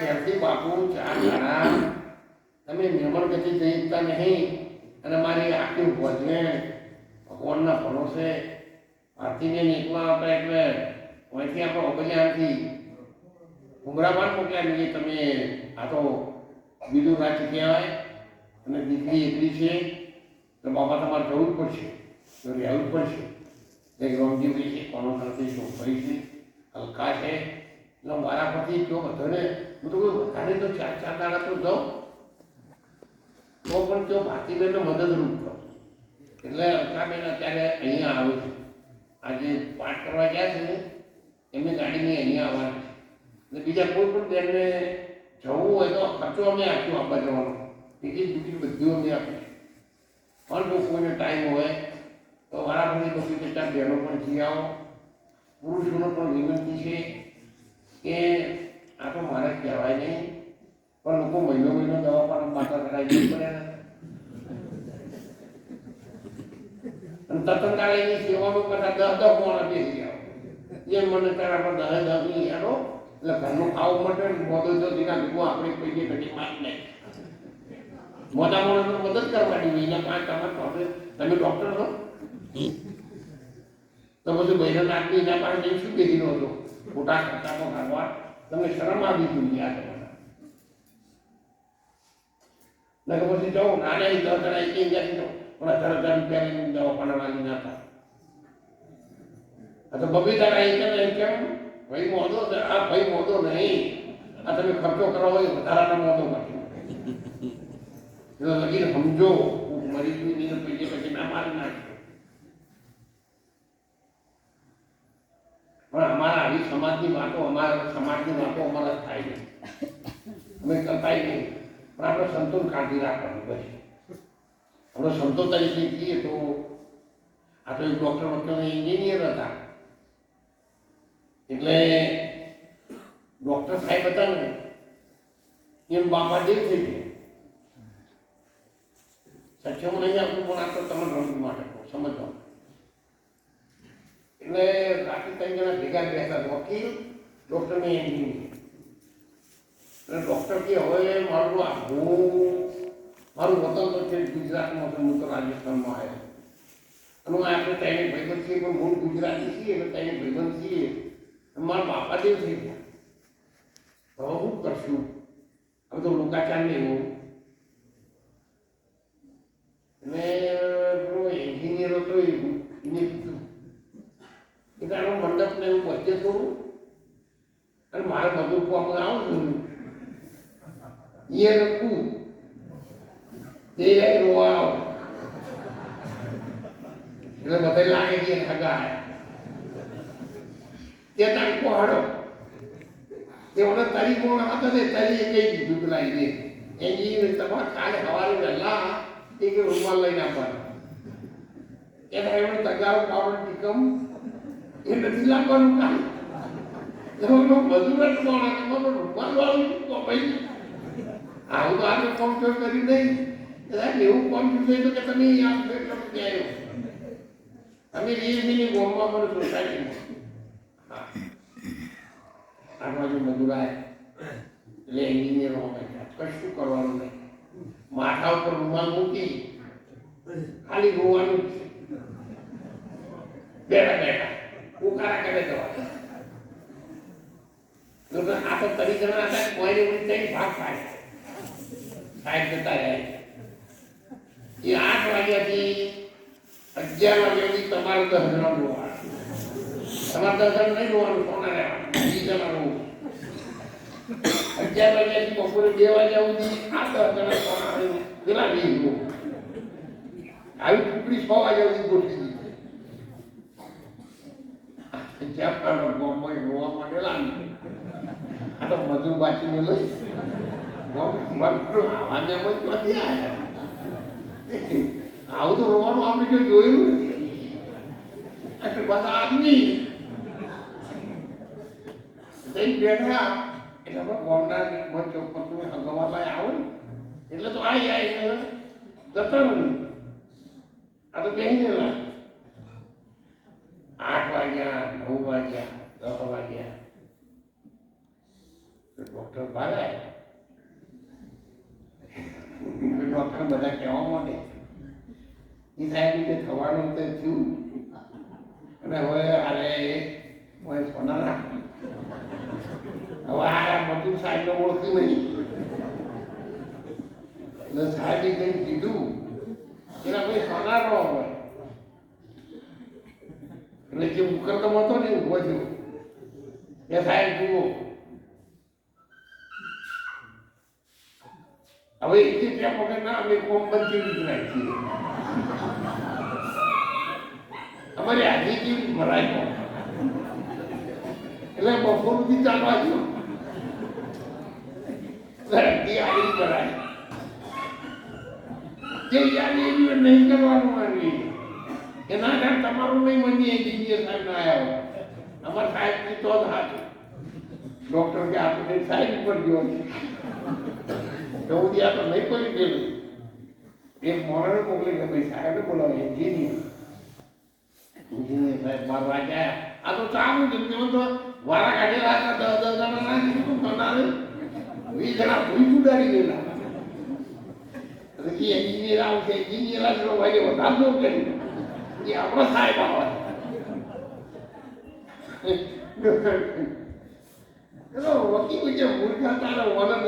ઘેરથી બાપુ ચા તમે નિર્મળ ગતિ જઈતા નહીં. અને મારી આખી ભોજને ભગવાનના ભરોસે. ભારતીને એકલા આપણે એટલે અહીંથી આપણે ઓગલ્યાથી ઉમરાબાદ મોકલ્યા નહીં તમે આ તો બીજું રાજ્ય કહેવાય. અને દીકરી એકલી છે. તો બાપા તમારે જવું જ પડશે. તો રહેવું જ પડશે. એક રોમજી છે કોનો સાથે ભાઈ છે? હલકા છે. એટલે મારા પછી જો બધાને હું તો કોઈ વધારે તો ચાર ચાર દાડા તો જાઉં. તો પણ જો ભાતીબેનને મદદરૂપ કરો. એટલે અલ્કાબેન અત્યારે અહીંયા આવે છે. આજે પાઠ કરવા ગયા છે ને, એમની ગાડીની અહીંયા આવવાની છે. એટલે બીજા કોઈ પણ બેનને જવું હોય તો ખર્ચો અમે આપ્યો આપવા જવાનો. ટિકિટ બિકિટ બધું અમે આપીએ પણ જો કોઈને ટાઈમ હોય, તો વારાફરતી તો કેટલાક બહેનો પણ જઈ આવો. પુરુષોનો પણ વિનંતી છે. કે આ તો મારે કહેવાય નહીં, પણ લોકો મહિનો મહિનો દવા પણ માતા કરાવી પડે ને અને એની સેવામાં બધા દસ દસ મોણા બેસી ગયા જે મને તારા પર દહે દસની યારો એટલે ઘરનું ખાવું માટે મોદો જો દીના ભેગું આપણે કોઈ ઘટી મારી નહીં મોટા માણસને મદદ કરવાની હોય એના પાંચ તમારે તો તમે ડૉક્ટર છો? તો બધું બહેરા નાખી એના પાસે શું કીધું હતો ખોટા ખર્ચામાં ભાગવા તમે શરમ આવી જોઈએ આ તમારા નકર પછી જાઉં નાના દસ જણા એક જતી જાઉં પણ હજાર હજાર રૂપિયાની વાળી ના થાય. આ તો બબીતા રહી કેમ એમ કેમ? ભાઈ મોદો આ ભાઈ મોદો નહીં. આ તમે ખર્ચો કરો હોય વધારાના મોદો માટે. એટલે લગીને સમજો. મરી ગયું નહીં પછી પછી ના મારી નાખ્યો પણ અમારા આવી સમાજની વાતો અમારા સમાજની વાતો અમારા થાય નહીં અમે કરતાય નહીં. પણ આપણે સંતોષ કાઢી રાખવાનું, બસ. આપણે સંતો તરીકે કહીએ તો આ તો ડૉક્ટર વખતે એન્જિનિયર હતા. એટલે ડૉક્ટર સાહેબ હતા ને, એમ બાપા દેવ થઈ ગયા. સક્ષમ નહીં આપણું પણ આ તો તમે રમત માટે સમજવાનું. એટલે રાતે ત્રણ જણા ભેગા બેસતા, વકીલ ડૉક્ટર ને એન્જિનિયર એટલે ડૉક્ટર કે હવે મારું આ હું, મારું વતન તો છે ગુજરાતમાં છે, હું તો રાજસ્થાનમાં આવ્યો. અને આપણે ત્રણે ભાઈબંધ છીએ, પણ મૂળ ગુજરાતી છીએ, એટલે ત્રણે ભાઈબંધ છીએ. મારા બાપા દેવ થઈ ગયા. હવે શું કરશું? હવે તો લોકાચાર ને એવું અને પેલો એન્જિનિયર હતો એ એને કીધું કે તારો મંડપ ને એવું વચ્ચે થોડું. અને મારે બધું કોમ આવું એ લખું તે રોવા એટલે બધા લાગે કે હગા તે તારીખો પહાડો તે ઓને તારી કોણ હતા ને તારી એ કઈ દીધું પેલા એને એની તમારે કાલે સવારે વહેલા એક રૂમાલ લઈને આપવાનો એના એમણે તગારો પાવડર ટીકમ એ નથી કામ આવું તો આપણે કોમ કરી નહીં. એવું કોમ થયું તમે આ તમે ત્યાં આવ્યો અમે એટલે કશું કરવાનું નહીં. માથા ઉપર રૂમાલ મૂકી ખાલી રોવાનું બેઠા બેઠા. કરે જવા આ તો તરીકે હતા કોઈને ઉડી કઈ ભાગ થાય સાહેબ જતા રહ્યા એ આઠ વાગ્યાથી અગિયાર વાગ્યા તમારું જણા રોવાનું તમારે જણ નહીં રોવાનું કોના રહેવાનું. રોવું અગિયાર વાગ્યાથી બપોરે બે વાગ્યા સુધી આ દસ જણા પેલા નહીં આવી ટુકડી છ વાગ્યા સુધી ગોઠવી પણ ગોમમાં રોવા માંડેલા આ તો મજૂર બાચીને લઈ. ગોમ મજૂર આવાને મજ ક્યાંથી આવ્યા આવું તો રોવાનું આપણે કોઈ જોયું નથી. એટલે બધા આદમી. જઈ બેઠા એટલે આપણે ગોમના વચ્ચે ઉપર તમે હગવાલા આવો. એટલે તો ને જતા આ તો બેસી ગયેલા વાગ્યા વાગ્યા, દસ વાગ્યા. ડૉક્ટર ભારે ડૉક્ટર બધા કહેવા માંડે. એ સાહેબ કે થવાનું તો થયું. અને હવે અરે હું સોનારા હવે આ બધું સાહેબને ઓળખ્યું નહીં એટલે સાહેબે કંઈ કીધું એના ભાઈ હોય એટલે જે મુકદ્દમ હતો ને ઊભો થયો એ સાહેબ જુઓ. હવે એ ત્યાં વગર ના અમે કોમ બનતી રીતે રાખીએ અમારી આજે કેવી ભરાય એટલે બપોર સુધી ચાલવા જો અડધી આવી ભરાય. જે નહીં કરવાનું આવી એના કારણે તમારું નહીં મની એન્જિનિયર સાહેબ ના આવ્યા અમાર સાહેબની તો જ હાથ ડોક્ટર કે આપણે સાહેબ ઉપર ગયો ચૌદ તો નહીં પડી ગયેલું. એક મોરને મોકલી કે ભાઈ, સાહેબ બોલાવો એન્જિનિયર એન્જિનિયર સાહેબ બાર વાગ્યા આ તો ચાલુ છે તેઓ તો વારા કાઢેલા હતા, દસ દસ જણા ના કીધું કરનારે વીસ જણા ભૂઈ ઉડાડી ગયેલા. એન્જિનિયર આવશે એન્જિનિયર આવશે ભાઈ વધારજો કરી એ આપણો સાહેબ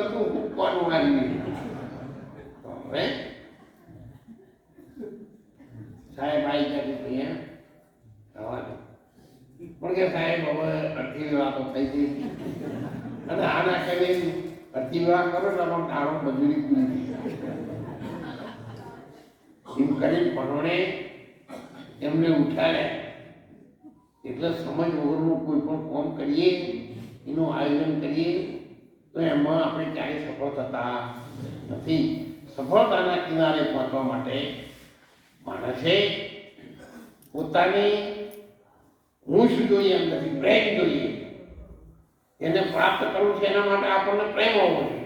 હતું મૂકવાનું આવી હવે સાહેબ આવી ગયા છે એમ પણ કે સાહેબ હવે અડધી વાતો થઈ ગઈ અને આના કરી અડધી વાત કરો ને આમાં તારો મજૂરી પૂરી થઈ કરી પરણે એમને ઉઠાડ્યા એટલે સમજ વગરનું કોઈ પણ કામ કરીએ, એનું આયોજન કરીએ, તો એમાં આપણે ક્યારેય સફળ થતા નથી. સફળતાના કિનારે પહોંચવા માટે માણસે પોતાની હું શું જોઈએ નથી પ્રેમ જોઈએ. એને પ્રાપ્ત કરવું છે એના માટે આપણને પ્રેમ હોવો જોઈએ.